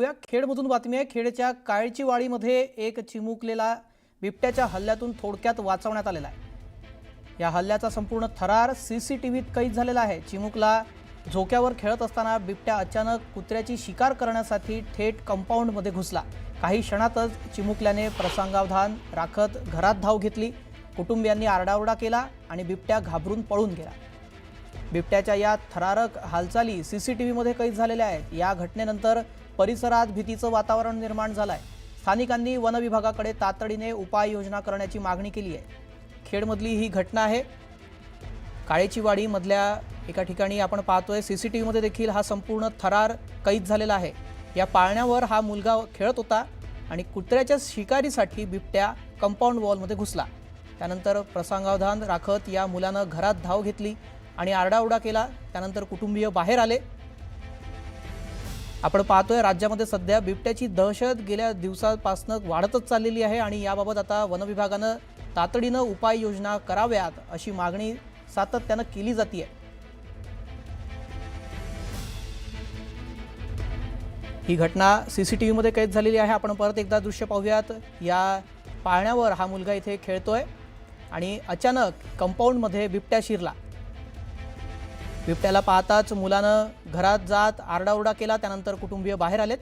खेडमधून बातमी आहे खेडच्या काळचीवाडीमध्ये एक चिमुकलेला बिबट्याच्या हल्ल्यातून थोडक्यात वाचवण्यात आलेला आहे. या हल्ल्याचा संपूर्ण थरार सी सी टी व्हीत कैद झालेला आहे. चिमुकला झोक्यावर खेळत असताना बिबट्या अचानक कुत्र्याची शिकार करण्यासाठी थेट कंपाऊंडमध्ये घुसला. काही क्षणातच चिमुकल्याने प्रसंगावधान राखत घरात धाव घेतली. कुटुंबियांनी आरडाओरडा केला आणि बिबट्या घाबरून पळून गेला. बिबट्याच्या या थरारक हालचाली सी सी टी व्हीमध्ये कैद झालेल्या आहेत. या घटनेनंतर परिसरात भीतीचं वातावरण निर्माण झालं आहे स्थानिकांनी वन विभागाकडे तातडीने उपाययोजना करण्याची मागणी केली आहे. खेडमधली ही घटना आहे. काळेचीवाडी मधल्या एका ठिकाणी आपण पाहतोय सी सी टी व्हीमध्ये देखील हा संपूर्ण थरार कैद झालेला आहे. या पाळण्यावर हा मुलगा खेळत होता आणि कुत्र्याच्या शिकारीसाठी बिबट्या कंपाऊंड वॉलमध्ये घुसला. त्यानंतर प्रसंगावधान राखत या मुलानं घरात धाव घेतली आणि आरडाओरडा केला. त्यानंतर कुटुंबीय बाहेर आले. आपण पाहतोय राज्यामध्ये सध्या बिबट्याची दहशत गेल्या दिवसापासून वाढतच चाललेली आहे आणि याबाबत आता वनविभागानं तातडीनं उपाययोजना कराव्यात अशी मागणी सातत्यानं केली जाते ही घटना सी सी टी व्हीमध्ये कैद झालेली आहे. आपण परत एकदा दृश्य पाहूयात. या पाळण्यावर हा मुलगा इथे खेळतोय आणि अचानक कंपाऊंडमध्ये बिबट्या शिरला. बिबट्याला पाहताच मुलानं घरात जात आरडाओरडा केला त्यानंतर कुटुंबीय बाहेर आलेत.